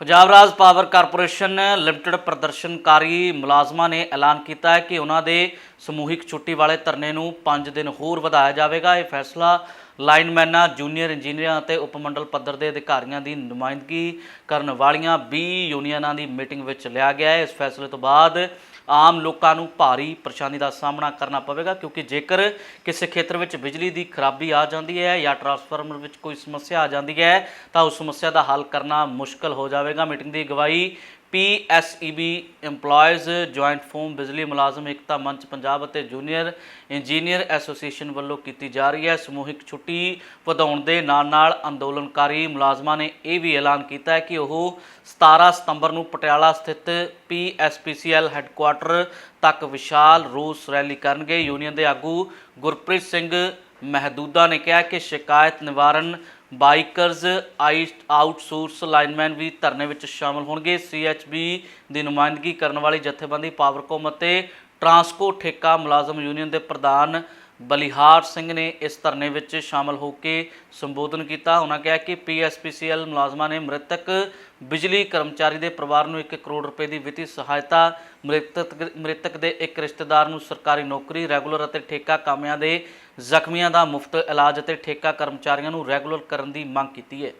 Punjab Raj power corporation limited ਪ੍ਰਦਰਸ਼ਨਕਾਰੀ ਮੁਲਾਜ਼ਮਾਂ ਨੇ ਐਲਾਨ ਕੀਤਾ ਹੈ ਕਿ ਉਹਨਾਂ ਦੇ ਸਮੂਹਿਕ ਛੁੱਟੀ ਵਾਲੇ ਧਰਨੇ ਨੂੰ 5 ਦਿਨ ਹੋਰ ਵਧਾਇਆ ਜਾਵੇਗਾ। ਇਹ ਫੈਸਲਾ ਲਾਈਨਮੈਨਾਂ, ਜੂਨੀਅਰ ਇੰਜੀਨੀਅਰਾਂ ਅਤੇ ਉਪਮੰਡਲ ਪੱਧਰ ਦੇ ਅਧਿਕਾਰੀਆਂ ਦੀ ਨੁਮਾਇੰਦਗੀ ਕਰਨ ਵਾਲੀਆਂ 20 ਯੂਨੀਅਨਾਂ ਦੀ ਮੀਟਿੰਗ ਵਿੱਚ ਲਿਆ ਗਿਆ ਹੈ। ਇਸ ਫੈਸਲੇ ਤੋਂ ਬਾਅਦ ਆਮ ਲੋਕਾਂ ਨੂੰ ਭਾਰੀ ਪਰੇਸ਼ਾਨੀ ਦਾ ਸਾਹਮਣਾ ਕਰਨਾ ਪਵੇਗਾ, ਕਿਉਂਕਿ ਜੇਕਰ ਕਿਸੇ ਖੇਤਰ ਵਿੱਚ ਬਿਜਲੀ ਦੀ ਖਰਾਬੀ ਆ ਜਾਂਦੀ ਹੈ ਜਾਂ ਟਰਾਂਸਫਾਰਮਰ ਵਿੱਚ ਕੋਈ ਸਮੱਸਿਆ ਆ ਜਾਂਦੀ ਹੈ, ਤਾਂ ਉਸ ਸਮੱਸਿਆ ਦਾ ਹੱਲ ਕਰਨਾ ਮੁਸ਼ਕਲ ਹੋ ਜਾਵੇਗਾ। ਮੀਟਿੰਗ ਦੀ ਅਗਵਾਈ ਪੀਐਸਈਬੀ EMPLOYEES ਜੁਆਇੰਟ ਫੋਰਮ ਬਿਜਲੀ ਮੁਲਾਜ਼ਮ ਏਕਤਾ ਮੰਚ ਪੰਜਾਬ ਅਤੇ ਜੂਨੀਅਰ ਇੰਜੀਨੀਅਰ ਐਸੋਸੀਏਸ਼ਨ ਵੱਲੋਂ ਕੀਤੀ ਜਾ ਰਹੀ ਹੈ। ਸਮੂਹਿਕ ਛੁੱਟੀ ਵਧਾਉਣ ਦੇ ਨਾਲ-ਨਾਲ ਅੰਦੋਲਨਕਾਰੀ ਮੁਲਾਜ਼ਮਾਂ ਨੇ ਇਹ ਵੀ ਐਲਾਨ ਕੀਤਾ ਹੈ ਕਿ ਉਹ 17 ਸਤੰਬਰ ਨੂੰ ਪਟਿਆਲਾ ਸਥਿਤ ਪੀਐਸਪੀਸੀਐਲ ਹੈੱਡਕੁਆਟਰ ਤੱਕ ਵਿਸ਼ਾਲ ਰੋਸ ਰੈਲੀ ਕਰਨਗੇ। ਯੂਨੀਅਨ ਦੇ ਆਗੂ ਗੁਰਪ੍ਰੀਤ ਸਿੰਘ ਮਹਦੂਦਾ ਨੇ ਕਿਹਾ ਕਿ ਸ਼ਿਕਾਇਤ ਨਿਵਾਰਨ ਬਾਈਕਰਜ਼ ਆਈ ਆਊਟਸੋਰਸ ਲਾਈਨਮੈਨ ਵੀ ਧਰਨੇ ਵਿੱਚ ਸ਼ਾਮਲ ਹੋਣਗੇ। ਸੀਐਚਬੀ ਦੀ ਨੁਮਾਇੰਦਗੀ ਕਰਨ ਵਾਲੀ ਜਥੇਬੰਦੀ ਪਾਵਰਕੋਮ ਅਤੇ ਟਰਾਂਸਕੋ ਠੇਕਾ ਮੁਲਾਜ਼ਮ ਯੂਨੀਅਨ ਦੇ ਪ੍ਰਧਾਨ ਬਲਿਹਾਰ ਸਿੰਘ ਨੇ ਇਸ ਧਰਨੇ ਵਿੱਚ ਸ਼ਾਮਲ ਹੋ ਕੇ ਸੰਬੋਧਨ ਕੀਤਾ। ਉਹਨਾਂ ਕਿਹਾ ਕਿ ਪੀਐਸਪੀਸੀਐਲ ਮੁਲਾਜ਼ਮਾਂ ਨੇ ਮ੍ਰਿਤਕ ਬਿਜਲੀ ਕਰਮਚਾਰੀ ਦੇ ਪਰਿਵਾਰ ਨੂੰ 1 ਕਰੋੜ ਰੁਪਏ ਦੀ ਵਿੱਤੀ ਸਹਾਇਤਾ, ਮ੍ਰਿਤਕ ਮ੍ਰਿਤਕ ਦੇ ਇੱਕ ਰਿਸ਼ਤੇਦਾਰ ਨੂੰ ਸਰਕਾਰੀ ਨੌਕਰੀ, ਰੈਗੂਲਰ ਅਤੇ ਠੇਕਾ ਕਾਮਿਆਂ ਦੇ ਜ਼ਖਮੀਆਂ ਦਾ ਮੁਫਤ ਇਲਾਜ ਅਤੇ ਠੇਕਾ ਕਰਮਚਾਰੀਆਂ ਨੂੰ ਰੈਗੂਲਰ ਕਰਨ ਦੀ ਮੰਗ ਕੀਤੀ ਹੈ।